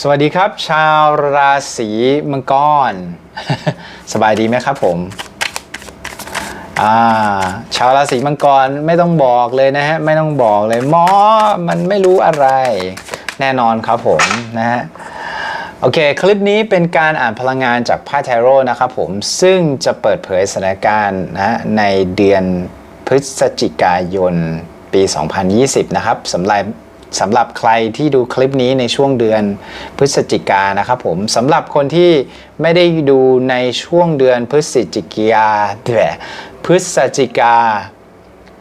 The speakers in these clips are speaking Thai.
สวัสดีครับ ชาวราศีมังกร สบายดีไหมครับผมาชาวราศีมังกรไม่ต้องบอกเลยนะฮะ ไม่ต้องบอกเลยหมอมันไม่รู้อะไรแน่นอนครับผมนะฮะโอเค คลิปนี้เป็นการอ่านพลังงานจากไพ่ไทโร่นะครับผม ซึ่งจะเปิดเผยสถานการณ์นะฮะในเดือนพฤศจิกายนปี 2020 นะครับสำหรับ สำหรับใครที่ดูคลิปนี้ในช่วงเดือนพฤศจิกานะครับผมสำหรับคนที่ไม่ได้ดูในช่วงเดือนพฤศจิกาแหมพฤศจิกา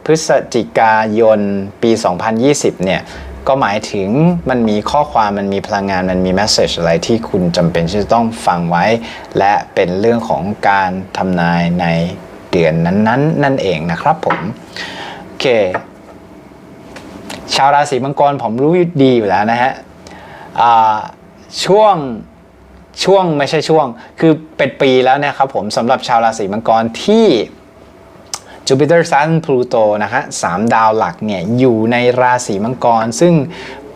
พฤศจิกายนปี 2020 เนี่ยก็หมายถึงมันมีข้อความมันมีพลังงานมันมีแมสเซจอะไรที่คุณจำเป็นที่จะต้องฟังไว้ และเป็นเรื่องของการทำนายในเดือนนั้นๆนั่นเองนะครับผม โอเค ชาวราศีมังกรผมรู้ดีอยู่แล้วนะฮะช่วงช่วงไม่ใช่ช่วง คือเป็นปีแล้วนะครับผมสำหรับชาวราศีมังกรที่ Jupiter Saturn Pluto นะฮะสามดาวหลักเนี่ยอยู่ในราศีมังกร ซึ่ง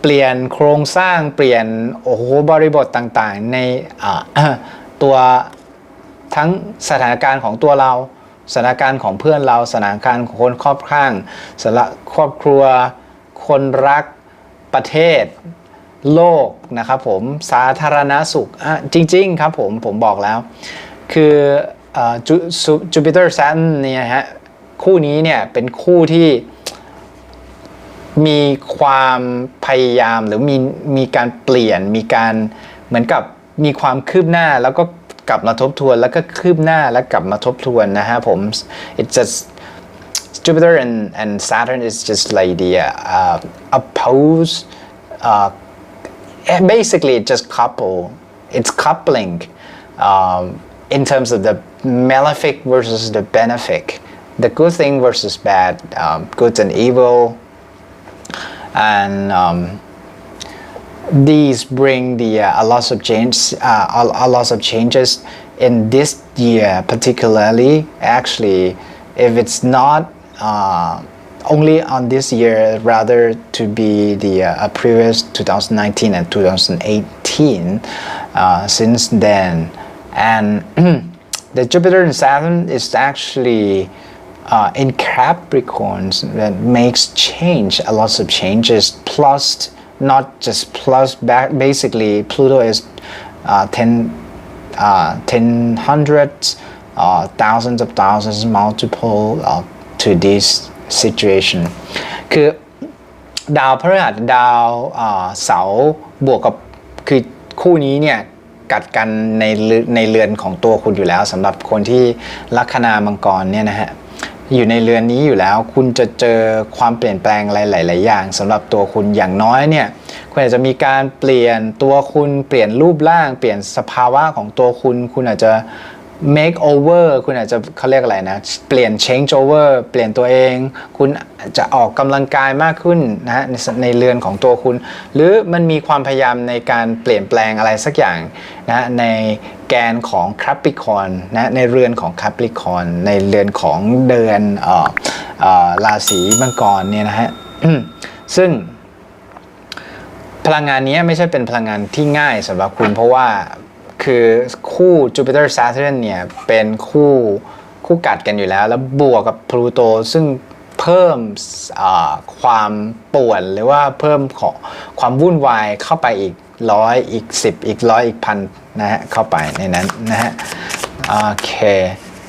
เปลี่ยนโครงสร้างเปลี่ยนโอ้โหบริบทต่างๆ ในตัวทั้งสถานการณ์ของตัวเรา สถานการณ์ของเพื่อนเราสถานการณ์ของคนครอบข้างสละครอบครัว คนรักประเทศโลกนะครับผมสาธารณสุขจริง ๆ ครับผมผมบอกแล้ว คือจูปิเตอร์ซันเนี่ยฮะคู่นี้เนี่ยเป็นคู่ที่มีความพยายามหรือมีมีการเปลี่ยนมีการเหมือนกับมีความคืบหน้าแล้วก็กลับมาทบทวนแล้วก็คืบหน้าแล้วกลับมาทบทวนนะฮะผม it's just Jupiter and, and Saturn is just like the uh, oppose uh, basically it just couple it's coupling um, in terms of the malefic versus the benefic the good thing versus bad um, good and evil. And um, these bring the uh, a lot of change uh, a, a lot of changes in this year particularly. Actually if it's not uh, only on this year rather to be the uh, previous 2019 and 2018 uh, since then and the Jupiter and Saturn is actually uh, in Capricorns that makes change, a lot of changes. Plus, not just plus, back basically Pluto is uh, 10, uh, 10 hundreds, uh, thousands of thousands, multiple uh, to this situation. คือดาวพฤหัสดาวเสาบวกกับคือคู่นี้เนี่ยกัดกันในเรืในเรือนของตัวคุณอยู่แล้วสำหรับคนที่ลัคนามังกรเนี่ยนะฮะอยู่ในเรือนนี้อยู่แล้ว คุณจะเจอความเปลี่ยนแปลงอะไรหลาย ๆ อย่างสำหรับตัวคุณอย่างน้อยเนี่ยคุณอาจจะมีการเปลี่ยนตัวคุณเปลี่ยนรูปร่าง เปลี่ยนสภาวะของตัวคุณ คุณอาจจะ make over คุณอาจจะเขาเรียกอะไรนะ เปลี่ยน change over เปลี่ยนตัวเอง คุณจะออกกำลังกายมากขึ้นนะฮะในในเรือนของตัวคุณ หรือมันมีความพยายามในการเปลี่ยนแปลงอะไรสักอย่างนะในแกนของคาปริคอนนะในเรือนของคาปริคอนในเรือนของเดือนเอ่อเอ่อราศีมังกรเนี่ยนะฮะซึ่งพลังงานนี้ไม่ใช่เป็นพลังงานที่ง่ายสำหรับคุณเพราะว่า คือคู่ Jupiter Saturn เนี่ยเป็นคู่คู่กัดกันอยู่แล้ว แล้วบวกกับ Pluto ซึ่งเพิ่มความป่วนหรือว่าเพิ่มของความวุ่นวายเข้าไปอีกร้อยอีก10อีกร้อยอีกพันนะฮะเข้าไปในนั้นนะฮะโอเค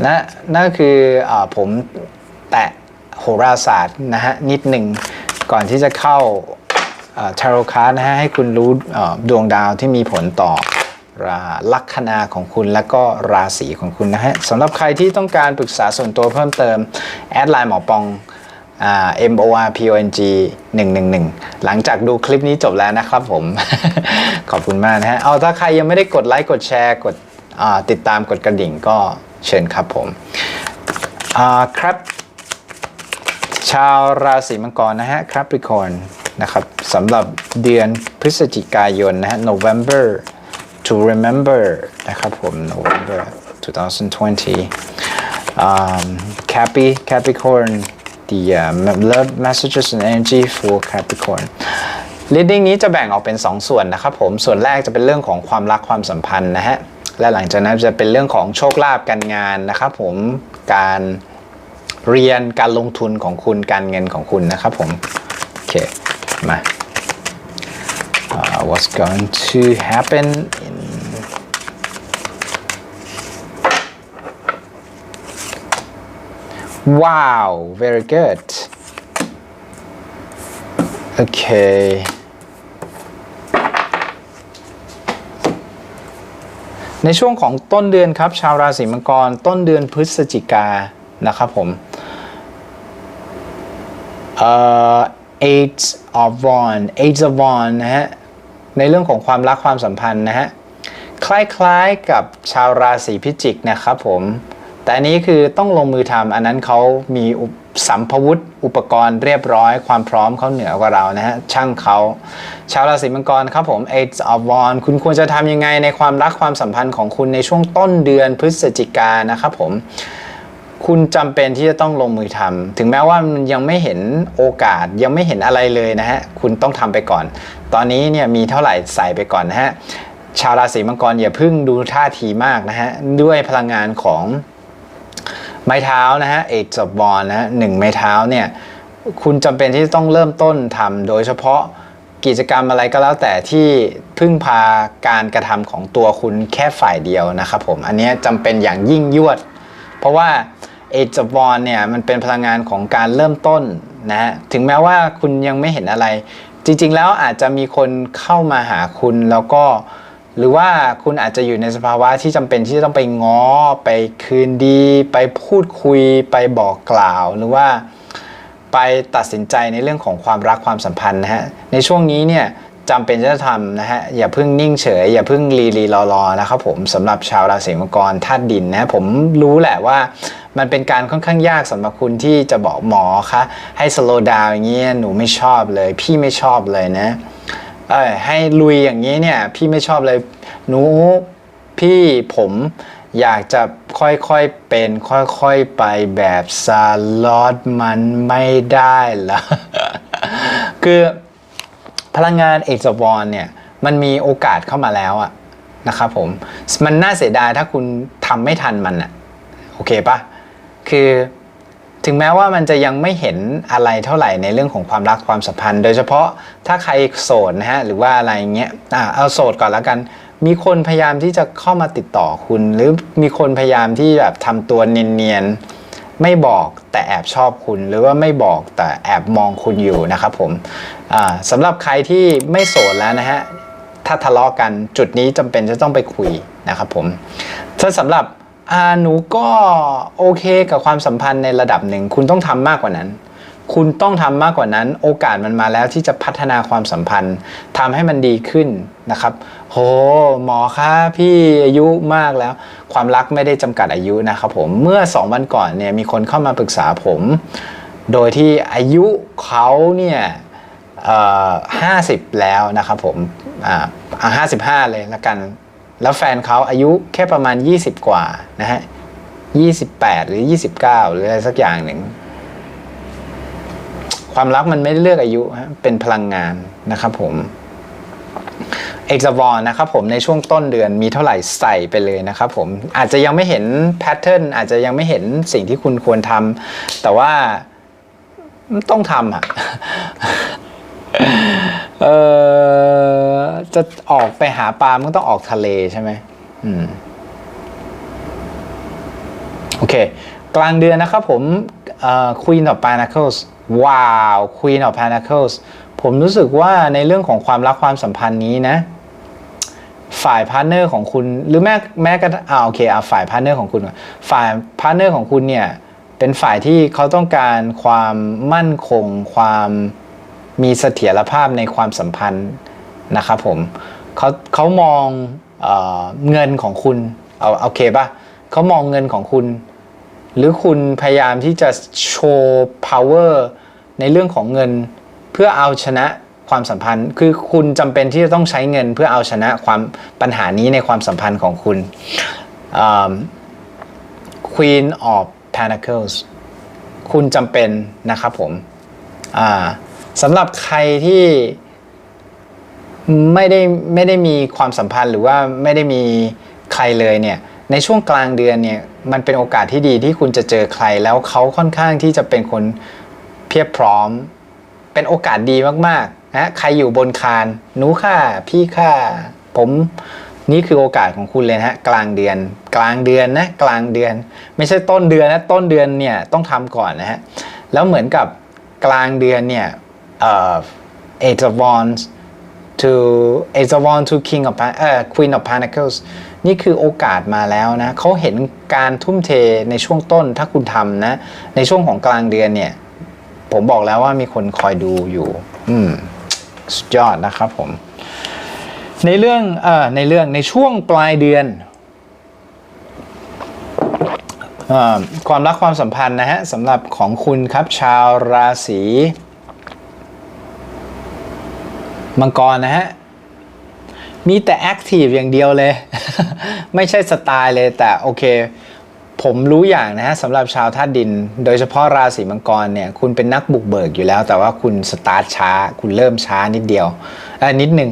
นะนั่นคืออผมแตะโหราศาสตร์นะฮะนิดหนึ่งก่อนที่จะเข้าทาโรคาร์นะฮะให้คุณรู้ดวงดาวที่มีผลต่อ ลัคนาของคุณและก็ราศีของคุณนะฮะสำหรับใครที่ต้องการปรึกษาส่วนตัวเพิ่มเติม แอดไลน์หมอปองอ M O R P O N G 111 หลังจากดูคลิปนี้จบแล้วนะครับผม ขอบคุณมากนะฮะ เอาถ้าใครยังไม่ได้กดไลค์กดแชร์กดติดตามกดกระดิ่งก็เชิญครับผมครับ ชาวราศีมังกรนะฮะ Capricorn นะครับสำหรับเดือนพฤศจิกายนนะฮะ November to remember นะครับผม November 2020 um, Capi Capricorn the uh, love messages and energy for Capricorn reading นี้จะแบ่งออกเป็น 2 ส่วนนะครับผม ส่วนแรกจะเป็นเรื่องของความรักความสัมพันธ์นะฮะ และหลังจากนั้นจะเป็นเรื่องของโชคลาภการงานนะครับผม การเรียนการลงทุนของคุณการเงินของคุณนะครับผม โอเค มา what's going to happen in wow very good okay ในช่วงของต้นเดือนครับ ชาวราศีมังกรต้นเดือนพฤศจิกานะครับผมเอ่อ eight of wand eight of wand นะฮะ ในเรื่องของความรักความสัมพันธ์นะฮะคล้ายๆกับชาวราศีพิจิกนะครับผมแต่อันนี้คือต้องลงมือทำอันนั้นเขามีสัมภวุธอุปกรณ์เรียบร้อย ความพร้อมเขาเหนือกว่าเรานะฮะช่างเขาชาวราศีมังกรครับผม eight of wand คุณควรจะทำยังไงในความรักความสัมพันธ์ของคุณในช่วงต้นเดือนพฤศจิกานะครับผม คุณจำเป็นที่จะต้องลงมือทำถึงแม้ว่ามันยังไม่เห็นโอกาสยังไม่เห็นอะไรเลยนะฮะ คุณต้องทำไปก่อน ตอนนี้เนี่ยมีเท่าไหร่ใส่ไปก่อนนะฮะ ชาวราศีมังกรอย่าพิ่งดูท่าทีมากนะฮะ ด้วยพลังงานของไม้เท้านะฮะเอกจบบอลนะฮะหนึ่งไม้เท้าเนี่ยคุณจำเป็นที่จะต้องเริ่มต้นทำโดยเฉพาะกิจกรรมอะไรก็แล้วแต่ที่พึ่งพาการกระทำของตัวคุณแค่ฝ่ายเดียวนะครับผม อันนี้ยจำเป็นอย่างยิ่งยวด เพราะว่า เอจบอลเนี่ยมันเป็นพลังงานของการเริ่มต้นนะฮะถึงแม้ว่าคุณยังไม่เห็นอะไร จริง ๆ แล้วอาจจะมีคนเข้ามาหาคุณแล้วก็ หรือว่าคุณอาจจะอยู่ในสภาวะที่จำเป็นที่จะต้องไปง้อไปคืนดี ไปพูดคุย ไปบอกกล่าว หรือว่า ไปตัดสินใจในเรื่องของความรักความสัมพันธ์นะฮะในช่วงนี้เนี่ย จำเป็นจะทำนะฮะอย่าเพิ่งนิ่งเฉย อย่าเพิ่งรีรีรอรอนะครับผมสำหรับชาวราศีมังกรธาตุดินนะผมรู้แหละว่ามันเป็นการค่อนข้างยากสำหรับคุณที่จะบอกหมอคะให้สโลดาวอย่างเงี้ยหนูไม่ชอบเลย พี่ไม่ชอบเลยนะเออให้ลุยอย่างนี้เนี่ยพี่ไม่ชอบเลยหนูพี่ผมอยากจะค่อยๆเป็นค่อยๆไปแบบสลอดมันไม่ได้หรอคือ พลังงานเอกจวรเนี่ยมันมีโอกาสเข้ามาแล้วอะนะครับผมมันน่าเสียดายถ้าคุณทำไม่ทันมันอะโอเคปะคือถึงแม้ว่ามันจะยังไม่เห็นอะไรเท่าไหร่ในเรื่องของความรักความสัมพันธ์ โดยเฉพาะถ้าใครโสดนะฮะหรือว่าอะไรเงี้ยอ่าเอาโสดก่อนแล้วกัน มีคนพยายามที่จะเข้ามาติดต่อคุณ หรือมีคนพยายามที่แบบทำตัวเนียนๆ ไม่บอกแต่แอบชอบคุณ หรือว่าไม่บอกแต่แอบมองคุณอยู่นะครับผมสำหรับใครที่ไม่โสดแล้วนะฮะถ้าทะเลาะกันจุดนี้จำเป็นจะต้องไปคุยนะครับผมถ้าสำหรับหนูก็โอเคกับความสัมพันธ์ในระดับหนึ่งคุณต้องทำมากกว่านั้น คุณต้องทำมากกว่านั้น โอกาสมันมาแล้วที่จะพัฒนาความสัมพันธ์ทำให้มันดีขึ้นนะครับ โหหมอคะพี่อายุมากแล้ว ความรักไม่ได้จำกัดอายุนะครับผมเมื่อ 2 วันก่อนเนี่ยมีคนเข้ามาปรึกษาผม โดยที่อายุเขาเนี่ยห้าสิบแล้วนะครับผมอ่าห้าสิบห้าเลยละกัน แล้วแฟนเขาอายุแค่ประมาณ 20 กว่านะฮะ28หรือ29หรืออะไรสักอย่างหนึ่ง ความรักมันไม่ได้เลือกอายุฮะเป็นพลังงานนะครับผม เอกซาวอนนะครับผมในช่วงต้นเดือนมีเท่าไหร่ใส่ไปเลยนะครับผมอาจจะยังไม่เห็นแพทเทิร์นอาจจะยังไม่เห็นสิ่งที่คุณควรทำแต่ว่าต้องทำอะเออจะออกไปหาปลามันต้องออกทะเลใช่ไหมอืมโอเค กลางเดือนนะครับผมเอ่อ Queen of Pentacles ว้าว Queen of Pentacles ผมรู้สึกว่าในเรื่องของความรักความสัมพันธ์นี้นะ ฝ่ายพาร์ทเนอร์ของคุณ หรือแม้แม้กระทั่งอ่าโอเคเอาฝ่ายพาร์ทเนอร์ของคุณ ฝ่ายพาร์ทเนอร์ของคุณเนี่ยเป็นฝ่ายที่เขาต้องการความมั่นคง ความมีเสถียรภาพในความสัมพันธ์นะครับผมเขาเขามองเอเงินของคุณเอาโอเคป่ะเขามองเงินของคุณ หรือคุณพยายามที่จะโชว์ power ในเรื่องของเงิน เพื่อเอาชนะ ความสัมพันธ์ คือคุณจำเป็นที่จะต้องใช้เงินเพื่อเอาชนะความปัญหานี้ในความสัมพันธ์ของคุณ Queen of Pentacles คุณจำเป็นนะครับผมสำหรับใครที่ไม่ได้ไม่ได้มีความสัมพันธ์หรือว่าไม่ได้มีใครเลยเนี่ยในช่วงกลางเดือนเนี่ยมันเป็นโอกาสที่ดีที่คุณจะเจอใครแล้วเขาค่อนข้างที่จะเป็นคนเพียบพร้อม เป็นโอกาสดีมากๆ นะใครอยู่บนคานหนูค่ะพี่ค่ะผมนี่คือโอกาสของคุณเลยนะฮะกลางเดือน กลางเดือนนะกลางเดือน ไม่ใช่ต้นเดือนนะต้นเดือนเนี่ยต้องทำก่อนนะฮะแล้วเหมือนกับกลางเดือนเนี่ยเอ่อ Eight of Wands to Eight of Wands to King of Pen- เอ่อ Queen of Pentacles นี่คือโอกาสมาแล้วนะเขาเห็นการทุ่มเทในช่วงต้นถ้าคุณทำนะ ในช่วงของกลางเดือนเนี่ย ผมบอกแล้วว่ามีคนคอยดูอยู่ อืม สุดยอดนะครับผม ในเรื่องเอ่อในเรื่องในช่วงปลายเดือนอความรักความสัมพันธ์นะฮะสำหรับของคุณครับชาวราศีมังกรนะฮะ มีแต่แอคทีฟอย่างเดียวเลย ไม่ใช่สไตล์เลยแต่โอเค ผมรู้อย่างนะฮะสำหรับชาวธาตุดิน โดยเฉพาะราศีมังกรเนี่ยคุณเป็นนักบุกเบิกอยู่แล้ว แต่ว่าคุณสตาร์ทช้า คุณเริ่มช้านิดเดียวออนิดนึง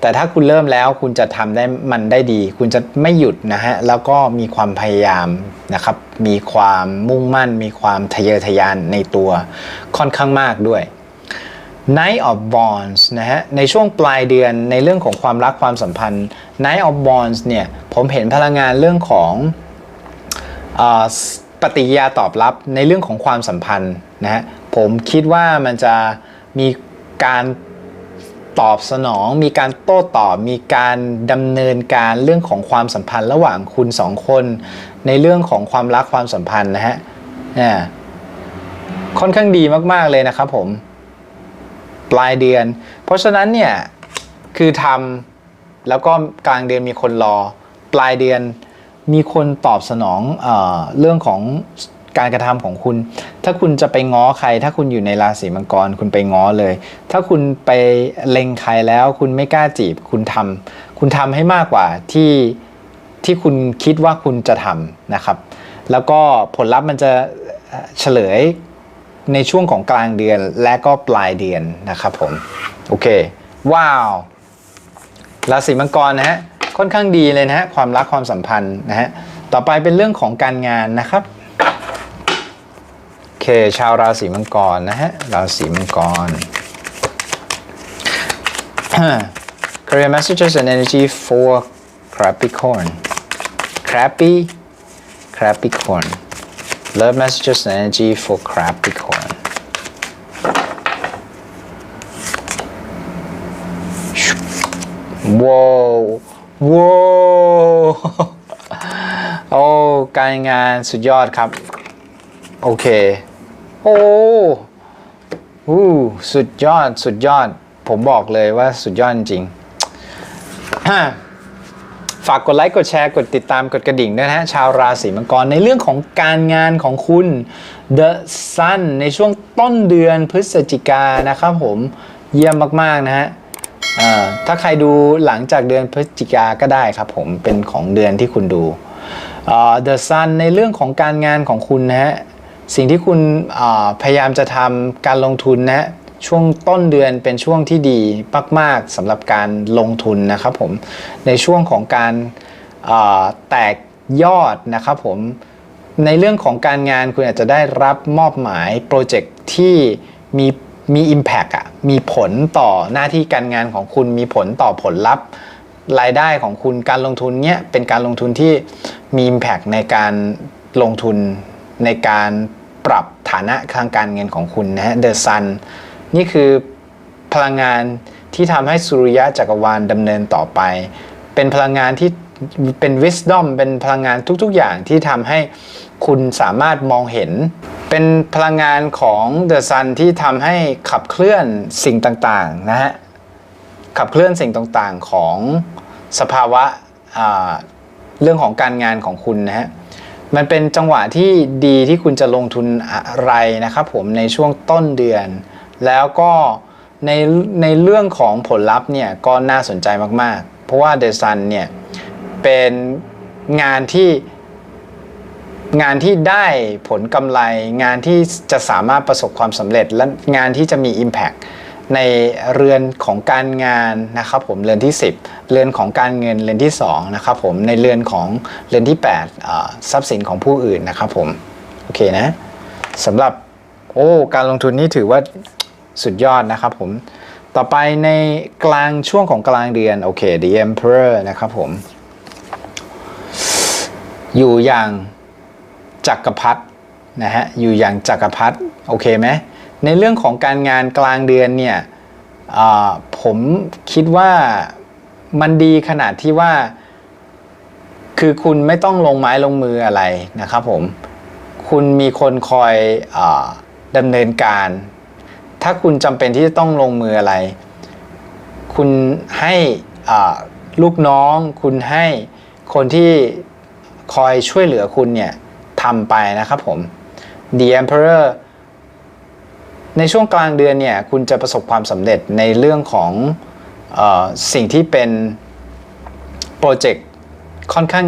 แต่ถ้าคุณเริ่มแล้วคุณจะทำได้มันได้ดี คุณจะไม่หยุดนะฮะแล้วก็มีความพยายามนะครับมีความมุ่งมั่น มีความทะเยอทะยานในตัวค่อนข้างมากด้วย Night of Wands นะฮะในช่วงปลายเดือนในเรื่องของความรักความสัมพันธ์ Night of Wands เนี่ยผมเห็นพลังงานเรื่องของ ปฏิกิริยาตอบรับในเรื่องของความสัมพันธ์นะฮะผมคิดว่ามันจะมีการตอบสนอง มีการโต้ตอบ มีการดำเนินการเรื่องของความสัมพันธ์ระหว่างคุณสองคน ในเรื่องของความรักความสัมพันธ์นะฮะอ่าค่อนข้างดีมากๆเลยนะครับผม ปลายเดือน เพราะฉะนั้นเนี่ย คือทำแล้วก็กลางเดือนมีคนรอ ปลายเดือน มีคนตอบสนองเออเรื่องของการกระทำของคุณ ถ้าคุณจะไปง้อใคร ถ้าคุณอยู่ในราศีมังกร คุณไปง้อเลย ถ้าคุณไปเล็งใครแล้ว คุณไม่กล้าจีบ คุณทำคุณทำให้มากกว่าที่ที่คุณคิดว่าคุณจะทำนะครับ แล้วก็ผลลัพธ์มันจะเฉลยในช่วงของกลางเดือนและก็ปลายเดือนนะครับผม โอเค ว้าว ราศีมังกรนะฮะ ค่อนข้างดีเลยนะฮะความรักความสัมพันธ์นะฮะต่อไปเป็นเรื่องของการงานนะครับโอเคชาวราศีมังกรนะฮะราศีมังกร Career messages and energy for Capricorn Crappy Capricorn Love messages and energy for Capricorn. Wow wow โอ้การงานสุดยอดครับ โอเค โอ้อู้สุดยอดสุดยอด ผมบอกเลยว่าสุดยอดจริง ฝากกดไลค์กดแชร์กดติดตามกดกระดิ่งด้วยนะฮะ ชาวราศีมังกรในเรื่องของการงานของคุณ The Sun ในช่วงต้นเดือนพฤศจิกานะครับผมเยี่ยมมาก ๆ นะฮะ ถ้าใครดูหลังจากเดือนพฤศจิกาก็ได้ครับผมเป็นของเดือนที่คุณดูเอ่อ The Sun ในเรื่องของการงานของคุณนะฮะสิ่งที่คุณพยายามจะทำการลงทุนนะฮะช่วงต้นเดือนเป็นช่วงที่ดีมากๆสำหรับการลงทุนนะครับผมในช่วงของการแตกยอดนะครับผมในเรื่องของการงานคุณอาจจะได้รับมอบหมายโปรเจกต์ที่มีมี Impact อะ มีผลต่อหน้าที่การงานของคุณมีผลต่อผลลัพธ์ รายได้ของคุณการลงทุนเนี้ยเป็นการลงทุนที่มี Impact ในการลงทุนในการปรับฐานะทางการเงินของคุณนะฮะ The Sun นี่คือพลังงานที่ทำให้สุริยะจักรวาลดำเนินต่อไป เป็นพลังงานที่เป็น wisdom เป็นพลังงานทุก ๆ อย่างที่ทำให้ คุณสามารถมองเห็น เป็นพลังงานของ The Sun ที่ทำให้ขับเคลื่อนสิ่งต่างๆนะฮะขับเคลื่อนสิ่งต่างๆของสภาวะเรื่องของการงานของคุณนะฮะมันเป็นจังหวะที่ดีที่คุณจะลงทุนอะไรนะครับผมในช่วงต้นเดือน แล้วก็ในในเรื่องของผลลัพธ์เนี่ยก็น่าสนใจมากๆ เพราะว่าเดซันเนี่ยเป็นงานที่ งานที่ได้ผลกำไร งานที่จะสามารถประสบความสำเร็จ และงานที่จะมี Impact ในเรือนของการงานนะครับผมเรือนที่ 10 เรือนของการเงินเรือนที่2นะครับผมในเรือนของเรือนที่8ทรัพย์สินของผู้อื่นนะครับผมโอเคนะสำหรับโอ้การลงทุนนี่ถือว่าสุดยอดนะครับผมต่อไปในกลางช่วงของกลางเดือนโอเค The Emperor นะครับผม อยู่อย่าง จักรพรรดินะฮะอยู่อย่างจักรพรรดิโอเคไหมในเรื่องของการงานกลางเดือนเนี่ยผมคิดว่ามันดีขนาดที่ว่า คือคุณไม่ต้องลงไม้ลงมืออะไรนะครับผมคุณมีคนคอยอดำเนินการ ถ้าคุณจำเป็นที่จะต้องลงมืออะไร คุณให้ลูกน้อง คุณให้คนที่คอยช่วยเหลือคุณเนี่ย ทำไปนะครับผม The Emperor ในช่วงกลางเดือนเนี่ยคุณจะประสบความสำเร็จในเรื่องของออสิ่งที่เป็นโปรเจกต์ค่อนข้าง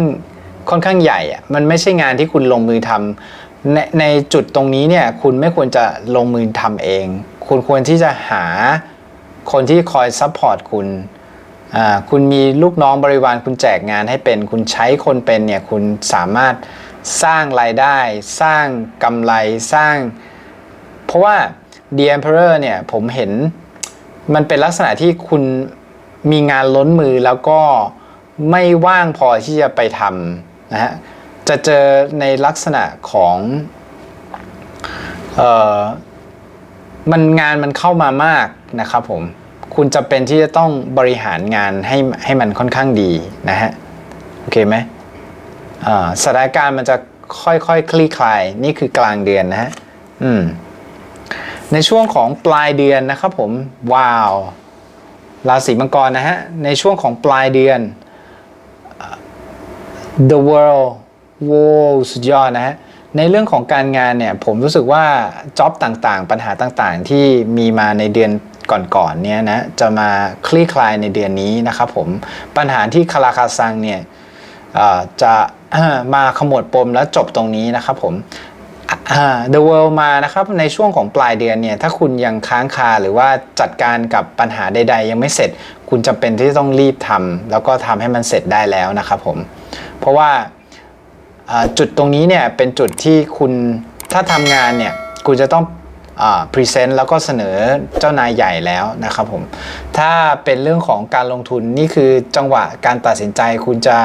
ค่อนข้างใหญ่อะมันไม่ใช่งานที่คุณลงมือทำในในจุดตรงนี้เนี่ยคุณไม่ควรจะลงมือทำเอง คุณควรที่จะหาคนที่คอยซัพพอร์ตคุณคุณมีลูกน้องบริวารคุณแจกงานให้เป็น คุณใช้คนเป็นเนี่ยคุณสามารถ สร้างรายได้ สร้างกำไรสร้าง เพราะว่า The Emperor เนี่ยผมเห็นมันเป็นลักษณะที่คุณมีงานล้นมือแล้วก็ไม่ว่างพอที่จะไปทำนะฮะ จะเจอในลักษณะของเออมันงานมันเข้ามามากนะครับผม คุณจะเป็นที่จะต้องบริหารงานให้ให้มันค่อนข้างดีนะฮะ โอเคไหม สถานการณ์มันจะค่อยๆคคลี่คลาย นี่คือกลางเดือนนะฮะอืมในช่วงของปลายเดือนนะครับผม ว้าว ราศีมังกรนะฮะ ในช่วงของปลายเดือน The World ว้สุดยอดนะฮะ ในเรื่องของการงานเนี่ย ผมรู้สึกว่าจ็อบต่างๆ ปัญหาต่างๆ ที่มีมาในเดือนก่อนๆเนี่ยนะ จะมาคลี่คลายในเดือนนี้นะครับผม ปัญหาที่คาราคาซังเนี่ยจะ มาขมวดปมแล้วจบตรงนี้นะครับผม The World มานะครับในช่วงของปลายเดือนเนี่ยถ้าคุณยังค้างคาหรือว่าจัดการกับปัญหาใด ๆ ยังไม่เสร็จ คุณจำเป็นที่ต้องรีบทำแล้วก็ทำให้มันเสร็จได้แล้วนะครับผม เพราะว่าอ่าจุดตรงนี้เนี่ยเป็นจุดที่คุณถ้าทำงานเนี่ยคุณจะต้องพรีเซนต์แล้วก็เสนอเจ้านายใหญ่แล้วนะครับผม ถ้าเป็นเรื่องของการลงทุนนี่คือจังหวะการตัดสินใจคุณจะ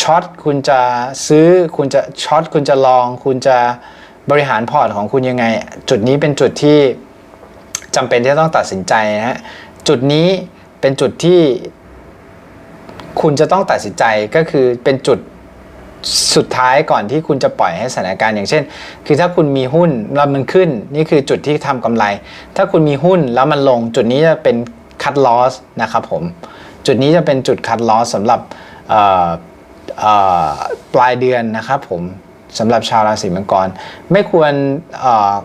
ช็อตคุณจะซื้อคุณจะช็อตคุณจะลอง คุณจะบริหารพอร์ตของคุณยังไง จุดนี้เป็นจุดที่จำเป็นที่จะต้องตัดสินใจนะฮะจุดนี้เป็นจุดที่คุณจะต้องตัดสินใจก็คือเป็นจุดสุดท้ายก่อนที่คุณจะปล่อยให้สถานการณ์อย่างเช่น คือถ้าคุณมีหุ้นแล้วมันขึ้น นี่คือจุดที่ทำกำไร ถ้าคุณมีหุ้นแล้วมันลง จุดนี้จะเป็นคัดลอสนะครับผม จุดนี้จะเป็นจุดคัดลอสสำหรับ ปลายเดือนนะครับผมสำหรับชาวราศีมังกร ไม่ควรเอ่อ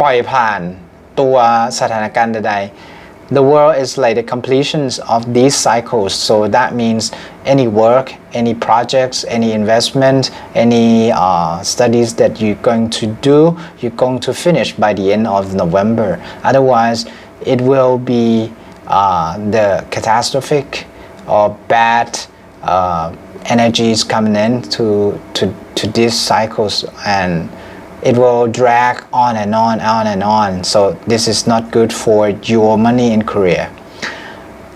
ปล่อยผ่านตัวสถานการณ์ใดๆ The world is like the completions of these cycles. So that means any work, any projects, any investment, any uh, studies that you're going to do, you're going to finish by the end of November. Otherwise, it will be uh, the catastrophic or bad uh, energies coming in to, to, to these cycles and it will drag on and on on and on so this is not good for your money in Korea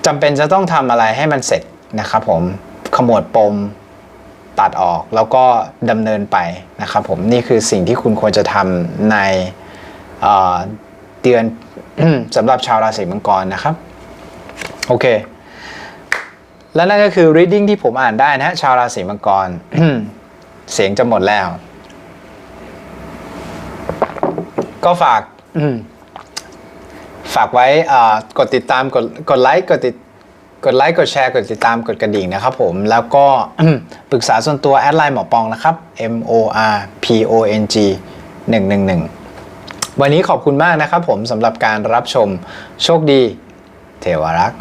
จำเป็นจะต้องทำอะไรให้มันเสร็จนะครับผมขมวดปมตัดออกแล้วก็ดำเนินไปนะครับผมนี่คือสิ่งที่คุณควรจะทำในเเดือนสำหรับชาวราศีมังกรนะครับ โอเค และนั่นก็คือ reading ที่ผมอ่านได้นะฮะชาวราศีมังกร เสียงจะหมดแล้ว ก็ฝากฝากไว้กดติดตามกดกดไลค์กดติดกดไลค์กดแชร์กดติดตามกดกระดิ่งนะครับผม แล้วก็ปรึกษาส่วนตัวแอดไลน์หมอปองนะครับ M O R P O N G 111 วันนี้ขอบคุณมากนะครับผมสำหรับการรับชมโชคดี เทวรักษ์